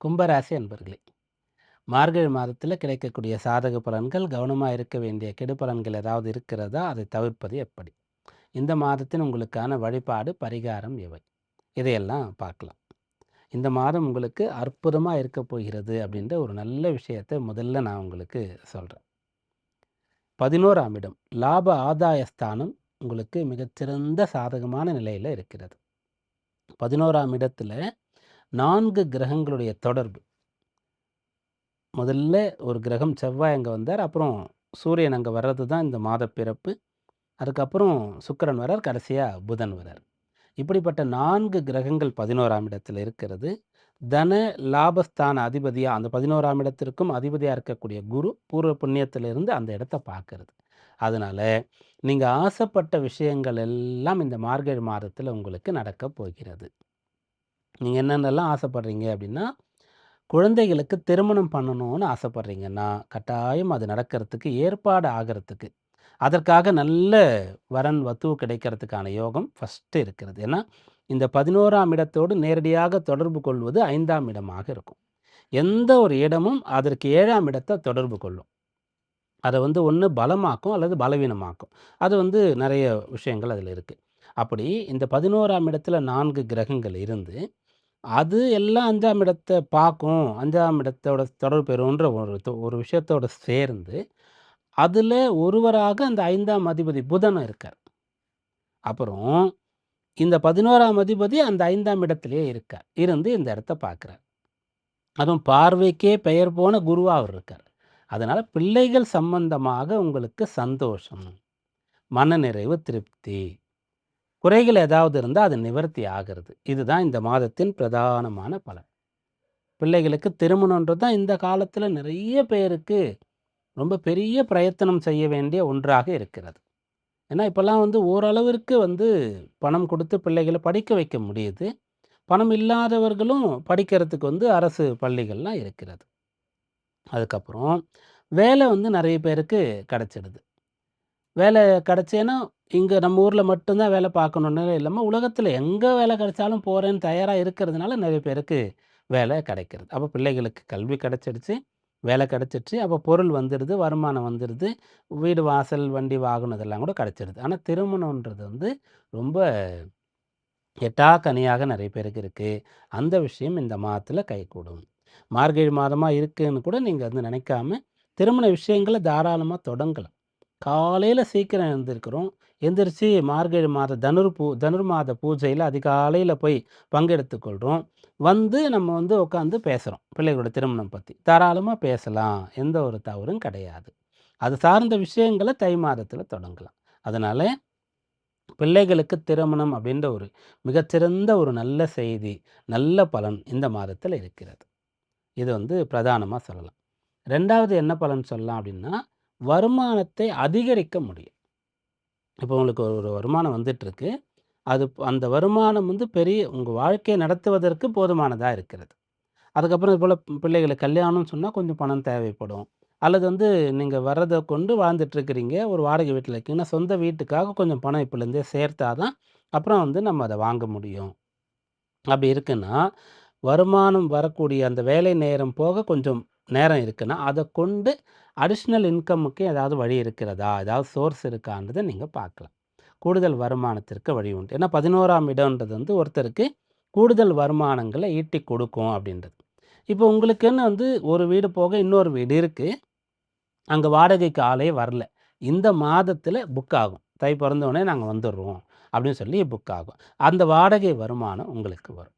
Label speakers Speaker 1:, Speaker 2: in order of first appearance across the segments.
Speaker 1: கும்பராசி அன்பர்களே மார்கழி மாதத்தில் கிடைக்கக்கூடிய சாதக பலன்கள் கவனமாக இருக்க வேண்டிய கெடு பலன்கள் ஏதாவது இருக்கிறதா அதை தவிர்ப்பது எப்படி? இந்த மாதத்தின் உங்களுக்கான வழிபாடு பரிகாரம் எவை? இதையெல்லாம் பார்க்கலாம். இந்த மாதம் உங்களுக்கு அற்புதமாக இருக்க போகிறது அப்படின்ற ஒரு நல்ல விஷயத்தை முதல்ல நான் உங்களுக்கு சொல்கிறேன் பதினோராம் இடம் லாப ஆதாயஸ்தானம் உங்களுக்கு மிகச்சிறந்த சாதகமான நிலையில் இருக்கிறது. பதினோராம் இடத்துல நான்கு கிரகங்களுடைய தொடர்பு. முதல்ல ஒரு கிரகம் செவ்வாய் அங்கே வந்தார் அப்புறம் சூரியன் அங்கே வர்றது தான் இந்த மாத பிறப்பு. அதுக்கப்புறம் சுக்கரன் வரார் கடைசியாக புதன் வரார் இப்படிப்பட்ட நான்கு கிரகங்கள் பதினோராம் இடத்தில் இருக்கிறது. தன லாபஸ்தான அதிபதியாக அந்த பதினோராம் இடத்திற்கும் அதிபதியாக இருக்கக்கூடிய குரு பூர்வ புண்ணியத்திலிருந்து அந்த இடத்த பார்க்கறது. அதனால் நீங்கள் ஆசைப்பட்ட விஷயங்கள் எல்லாம் இந்த மார்கழி மாதத்தில் உங்களுக்கு நடக்கப் போகிறது. நீங்கள் என்னென்னலாம் ஆசைப்பட்றீங்க அப்படின்னா குழந்தைகளுக்கு திருமணம் பண்ணணும்னு ஆசைப்பட்றீங்கன்னா கட்டாயம் அது நடக்கிறதுக்கு ஏற்பாடு ஆகிறதுக்கு. அதற்காக நல்ல வரன் வத்து கிடைக்கிறதுக்கான யோகம் ஃபஸ்ட்டு இருக்கிறது. ஏன்னா இந்த பதினோராம் இடத்தோடு நேரடியாக தொடர்பு கொள்வது ஐந்தாம் இடமாக இருக்கும். எந்த ஒரு இடமும் அதற்கு ஏழாம் இடத்தை தொடர்பு கொள்ளும். அதை வந்து ஒன்று பலமாக்கும் அல்லது பலவீனமாக்கும். அது வந்து நிறைய விஷயங்கள் அதில் இருக்குது அப்படி இந்த பதினோராம் இடத்துல நான்கு கிரகங்கள் இருந்து அது எல்லாம் அஞ்சாம் இடத்தை பார்க்கும். அஞ்சாம் இடத்தோட தொடர்பு பெறுன்ற ஒரு ஒரு விஷயத்தோட சேர்ந்து அதில் ஒருவராக அந்த ஐந்தாம் அதிபதி புதன் இருக்கார். அப்புறம் இந்த பதினோராம் அதிபதி அந்த ஐந்தாம் இடத்திலேயே இருக்கார். இருந்து இந்த இடத்த பார்க்குறார். அதுவும் பார்வைக்கே பெயர் போன குருவாக அவர் இருக்கார். அதனால் பிள்ளைகள் சம்பந்தமாக உங்களுக்கு சந்தோஷம் மனநிறைவு திருப்தி. குறைகள் ஏதாவது இருந்தால் அது நிவர்த்தி ஆகிறது. இதுதான் இந்த மாதத்தின் பிரதானமான பலன். பிள்ளைகளுக்கு திருமணன்றது தான் இந்த காலத்தில் நிறைய பேருக்கு ரொம்ப பெரிய பிரயத்தனம் செய்ய வேண்டிய ஒன்றாக இருக்கிறது. ஏன்னா இப்போல்லாம் வந்து ஓரளவிற்கு வந்து பணம் கொடுத்து பிள்ளைகளை படிக்க வைக்க முடியுது. பணம் இல்லாதவர்களும் படிக்கிறதுக்கு வந்து அரசு பள்ளிகள்லாம் இருக்கிறது. அதுக்கப்புறம் வேலை வந்து நிறைய பேருக்கு கிடச்சிடுது. வேலை கிடச்சேன்னா இங்கே நம்ம ஊரில் மட்டும்தான் வேலை பார்க்கணுன்னு இல்லாமல் உலகத்தில் எங்கே வேலை கிடைச்சாலும் போகிறேன்னு தயாராக இருக்கிறதுனால நிறைய பேருக்கு வேலை கிடைக்கிறது. அப்போ பிள்ளைகளுக்கு கல்வி கிடச்சிடுச்சு வேலை கிடச்சிடுச்சு அப்போ பொருள் வந்துடுது வருமானம் வந்துடுது வீடு வாசல் வண்டி வாகனம் இதெல்லாம் கூட கிடச்சிடுது ஆனால் திருமணன்றது வந்து ரொம்ப எட்டா கனியாக நிறைய பேருக்கு இருக்குது அந்த விஷயம் இந்த மாதத்தில் கைகூடும் மார்கழி மாதமாக இருக்குதுன்னு கூட நீங்கள் வந்து நினைக்காம திருமண விஷயங்களை தாராளமாக தொடங்கலாம். காலையில் சீக்கிரம் எழுந்திருக்கிறோம். எந்திரிச்சு மார்கழி மாத தனுர் பூ தனுர் மாத பூஜையில் அதிகாலையில் போய் பங்கெடுத்துக்கொள்கிறோம் வந்து நம்ம வந்து உட்காந்து பேசுகிறோம் பிள்ளைகளோட திருமணம் பற்றி தாராளமாக பேசலாம். எந்த ஒரு தவறும் கிடையாது. அது சார்ந்த விஷயங்களை தை மாதத்தில் தொடங்கலாம். அதனால் பிள்ளைகளுக்கு திருமணம் அப்படின்ற ஒரு மிகச்சிறந்த ஒரு நல்ல செய்தி நல்ல பலன் இந்த மாதத்தில் இருக்கிறது. இது வந்து பிரதானமாக சொல்லலாம். ரெண்டாவது என்ன பலன் சொல்லலாம் அப்படின்னா வருமானத்தை அதிகரிக்க முடியும் இப்போ உங்களுக்கு ஒரு வருமானம் வந்துட்டுருக்கு. அது அந்த வருமானம் வந்து பெரிய உங்கள் வாழ்க்கையை நடத்துவதற்கு போதுமானதாக இருக்கிறது. அதுக்கப்புறம் இது போல் பிள்ளைகளுக்கு கல்யாணம்னு சொன்னால் கொஞ்சம் பணம் தேவைப்படும். அல்லது வந்து நீங்கள் வர்றதை கொண்டு வாழ்ந்துட்டுருக்கிறீங்க ஒரு வாடகை வீட்டில் இருக்கீங்கன்னா சொந்த வீட்டுக்காக கொஞ்சம் பணம் இப்போலேருந்தே சேர்த்தா தான் அப்புறம் வந்து நம்ம அதை வாங்க முடியும். அப்படி இருக்குன்னா வருமானம் வரக்கூடிய அந்த வேலை நேரம் போக கொஞ்சம் நேரம் இருக்குன்னா அதை கொண்டு அடிஷ்னல் இன்கமுக்கு ஏதாவது வழி இருக்கிறதா? ஏதாவது சோர்ஸ் இருக்கான்றதை நீங்கள் பார்க்கலாம். கூடுதல் வருமானத்திற்கு வழி உண்டு. ஏன்னா பதினோராம் இடம்ன்றது வந்து ஒருத்தருக்கு கூடுதல் வருமானங்களை ஈட்டி கொடுக்கும் அப்படின்றது. இப்போ உங்களுக்குன்னு வந்து ஒரு வீடு போக இன்னொரு வீடு இருக்குது அங்கே வாடகைக்கு ஆளே வரல. இந்த மாதத்தில் புக் ஆகும். தை பிறந்தோடனே நாங்கள் வந்துடுறோம் அப்படின்னு சொல்லி புக் ஆகும். அந்த வாடகை வருமானம் உங்களுக்கு வரும்.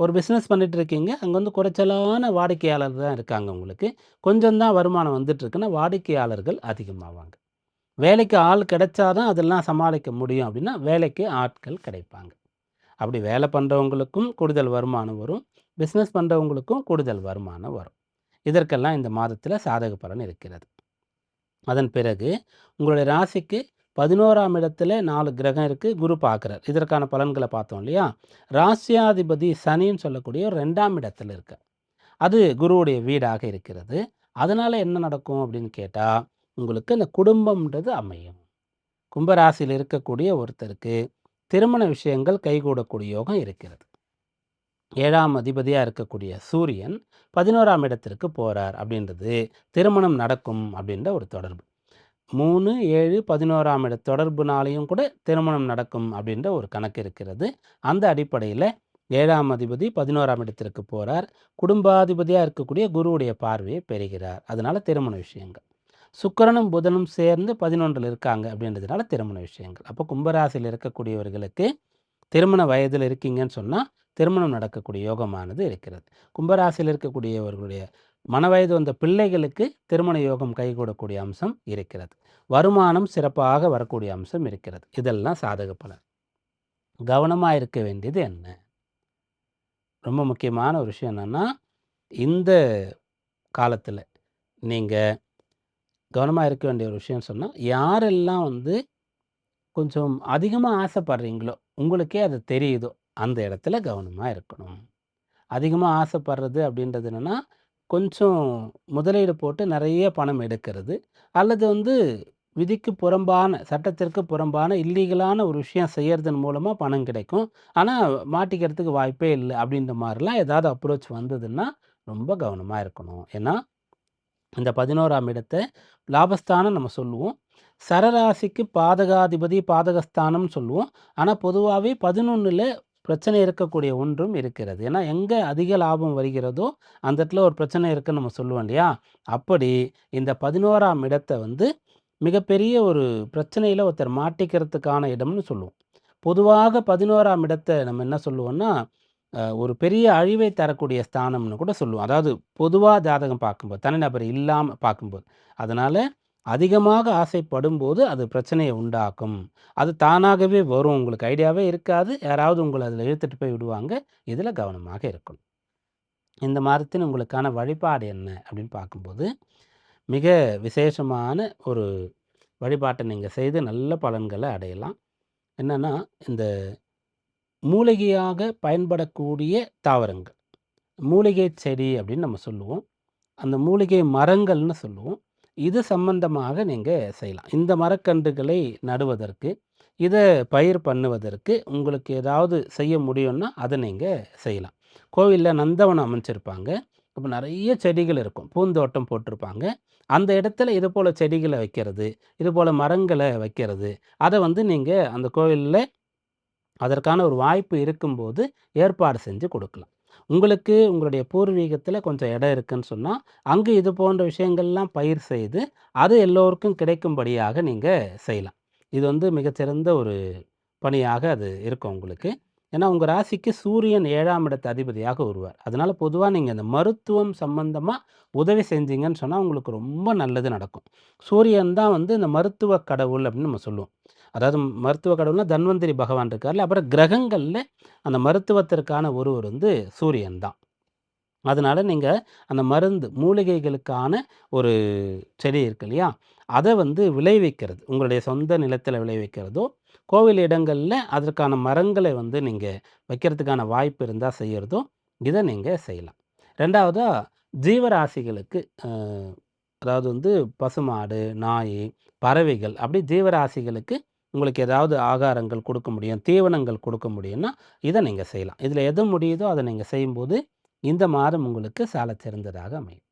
Speaker 1: ஒரு பிஸ்னஸ் பண்ணிகிட்டு இருக்கீங்க அங்கே வந்து குறைச்சலான வாடிக்கையாளர் தான் இருக்காங்க உங்களுக்கு. கொஞ்சம் தான் வருமானம் வந்துட்டுருக்குன்னா வாடிக்கையாளர்கள் அதிகமாவாங்க. வேலைக்கு ஆள் கிடைச்சாதான் அதெல்லாம் சமாளிக்க முடியும் அப்படின்னா வேலைக்கு ஆட்கள் கிடைப்பாங்க. அப்படி வேலை பண்ணுறவங்களுக்கும் கூடுதல் வருமானம் வரும். பிஸ்னஸ் பண்ணுறவங்களுக்கும் கூடுதல் வருமானம் வரும். இதற்கெல்லாம் இந்த மாதத்தில் சாதக பலன் இருக்கிறது. அதன் பிறகு உங்களுடைய ராசிக்கு பதினோராம் இடத்துல நாலு கிரகம் இருக்குது குரு பார்க்குறார். இதற்கான பலன்களை பார்த்தோம் இல்லையா? ராசியாதிபதி சனின்னு சொல்லக்கூடிய ரெண்டாம் இடத்துல இருக்கு அது குருவுடைய வீடாக இருக்கிறது. அதனால் என்ன நடக்கும் அப்படின்னு கேட்டால் உங்களுக்கு இந்த குடும்பம்ன்றது அமையும். கும்பராசியில் இருக்கக்கூடிய ஒருத்தருக்கு திருமண விஷயங்கள் கைகூடக்கூடிய யோகம் இருக்கிறது. ஏழாம் அதிபதியாக இருக்கக்கூடிய சூரியன் 11ஆம் இடத்திற்கு போகிறார் அப்படின்றது திருமணம் நடக்கும் அப்படின்ற ஒரு தொடர்பு. 3, 7, 11ஆம் இட தொடர்புனாலையும் கூட திருமணம் நடக்கும் அப்படின்ற ஒரு கணக்கு இருக்கிறது. அந்த அடிப்படையில் ஏழாம் அதிபதி 11ஆம் இடத்திற்கு போகிறார் குடும்பாதிபதியாக இருக்கக்கூடிய குருவுடைய பார்வையை பெறுகிறார். அதனால் திருமண விஷயங்கள். சுக்கிரனும், புதனும் சேர்ந்து 11ல இருக்காங்க அப்படின்றதுனால திருமண விஷயங்கள். அப்போ கும்பராசியில் இருக்கக்கூடியவர்களுக்கு திருமண வயதில் இருக்கீங்கன்னு சொன்னால் திருமணம் நடக்கக்கூடிய யோகமானது இருக்கிறது. கும்பராசியில் இருக்கக்கூடியவர்களுடைய மணவயது வந்த பிள்ளைகளுக்கு திருமண யோகம் கைகூடக்கூடிய அம்சம் இருக்கிறது. வருமானம் சிறப்பாக வரக்கூடிய அம்சம் இருக்கிறது. இதெல்லாம் சாதக பலன். கவனமாக இருக்க வேண்டியது என்ன? ரொம்ப முக்கியமான ஒரு விஷயம் என்னென்னா இந்த காலத்தில் நீங்கள் கவனமாக இருக்க வேண்டிய ஒரு விஷயம்னு சொன்னால் யாரெல்லாம் வந்து கொஞ்சம் அதிகமாக ஆசைப்படுறீங்களோ, உங்களுக்கே அது தெரியுதோ, அந்த இடத்துல கவனமாக இருக்கணும். அதிகமாக ஆசைப்படுறது அப்படின்றது என்னன்னா, கொஞ்சம் முதலீடு போட்டு நிறைய பணம் எடுக்கிறது. அல்லது வந்து விதிக்கு புறம்பான, சட்டத்திற்கு புறம்பான இல்லீகலான ஒரு விஷயம் செய்கிறதன் மூலமாக பணம் கிடைக்கும். ஆனால் மாட்டிக்கிறதுக்கு வாய்ப்பே இல்லை அப்படின்ற மாதிரிலாம் ஏதாவது அப்ரோச் வந்ததுன்னா, ரொம்ப கவனமாக இருக்கணும். ஏன்னா, இந்த பதினோராம் இடத்தை லாபஸ்தானம் நம்ம சொல்லுவோம். சரராசிக்கு பாதகாதிபதி, பாதகஸ்தானம்னு சொல்லுவோம். ஆனால் பொதுவாகவே பதினொன்றில் பிரச்சனை இருக்கக்கூடிய ஒன்றும் இருக்கிறது. ஏன்னா எங்கே அதிக லாபம் வருகிறதோ, அந்த இடத்துல ஒரு பிரச்சனை இருக்குன்னு நம்ம சொல்லுவோம் இல்லையா? அப்படி இந்த பதினோராம் இடத்தை வந்து மிகப்பெரிய ஒரு பிரச்சனையில் ஒருத்தர் மாட்டிக்கிறதுக்கான இடம்னு சொல்லுவோம். பொதுவாக பதினோராம் இடத்தை நம்ம என்ன சொல்லுவோம்னா, ஒரு பெரிய அழிவை தரக்கூடிய ஸ்தானம்னு கூட சொல்லுவோம். அதாவது பொதுவாக ஜாதகம் பார்க்கும்போது, தனிநபர் இல்லாமல் பார்க்கும்போது. அதனால் அதிகமாக ஆசைப்படும் போது அது பிரச்சனையை உண்டாக்கும். அது தானாகவே வரும். உங்களுக்கு ஐடியாவே இருக்காது. யாராவது உங்களை அதில் இழுத்துட்டு போய் விடுவாங்க. இதில் கவனமாக இருக்கணும். இந்த மாதத்தின் உங்களுக்கான வழிபாடு என்ன அப்படின்னு பார்க்கும்போது, மிக விசேஷமான ஒரு வழிபாட்டை நீங்கள் செய்து நல்ல பலன்களை அடையலாம். என்னென்னா இந்த மூலிகையாக பயன்படக்கூடிய தாவரங்கள். மூலிகை செடி அப்படின்னு நம்ம சொல்லுவோம். அந்த மூலிகை மரங்கள்னு சொல்லுவோம். இது சம்பந்தமாக நீங்கள் செய்யலாம். இந்த மரக்கன்றுகளை நடுவதற்கு, இதை பயிர் பண்ணுவதற்கு உங்களுக்கு ஏதாவது செய்ய முடியும்னா, அதை நீங்கள் செய்யலாம். கோவில்ல நந்தவனம் அமைச்சிருப்பாங்க. இப்போ நிறைய செடிகள் இருக்கும். பூந்தோட்டம் போட்டிருப்பாங்க. அந்த இடத்துல இது போல் செடிகளை வைக்கிறது, இது போல் மரங்களை வைக்கிறது, அதை வந்து நீங்கள் அந்த கோவில்ல அதற்கான ஒரு வாய்ப்பு இருக்கும்போது ஏற்பாடு செஞ்சு கொடுக்கலாம் உங்களுக்கு உங்களுடைய பூர்வீகத்தில் கொஞ்சம் இடம் இருக்குன்னு சொன்னால் அங்கே இது போன்ற விஷயங்கள்லாம் பயிர் செய்து, அது எல்லோருக்கும் கிடைக்கும்படியாக நீங்கள் செய்யலாம். இது வந்து மிகச்சிறந்த ஒரு பணியாக அது இருக்கும் உங்களுக்கு. ஏன்னா உங்கள் ராசிக்கு சூரியன் ஏழாம் இடத்து அதிபதியாக வருவார். அதனால் பொதுவாக நீங்கள் இந்த மருத்துவம் சம்பந்தமாக உதவி செஞ்சீங்கன்னு சொன்னால் உங்களுக்கு ரொம்ப நல்லது நடக்கும். சூரியன் தான் வந்து இந்த மருத்துவ கடவுள் அப்படின்னு நம்ம சொல்லுவோம். அதாவது மருத்துவ கடவுள்னா தன்வந்திரி பகவான் இருக்கார்ல. அப்புறம் கிரகங்களில் அந்த மருத்துவத்திற்கான ஒருவர் வந்து சூரியன் தான். அதனால் நீங்கள் அந்த மருந்து மூலிகைகளுக்கான ஒரு செடி இருக்கு இல்லையா? அதை வந்து விளைவிக்கிறது. உங்களுடைய சொந்த நிலத்தில் விளைவிக்கிறதோ, கோவில் இடங்களில் அதற்கான மரங்களை வந்து நீங்கள் வைக்கிறதுக்கான வாய்ப்பு இருந்தால் செய்கிறதோ இதை நீங்கள் செய்யலாம். ரெண்டாவதாக ஜீவராசிகளுக்கு அதாவது வந்து பசுமாடு, நாய் பறவைகள் அப்படி ஜீவராசிகளுக்கு உங்களுக்கு ஏதாவது ஆகாரங்கள் கொடுக்க முடியும், தீவனங்கள் கொடுக்க முடியும்னா, இதை நீங்கள் செய்யலாம். இதில் எது முடியுதோ அதை நீங்கள் செய்யும்போது, இந்த மாதம் உங்களுக்கு சால சிறந்ததாக அமையும்.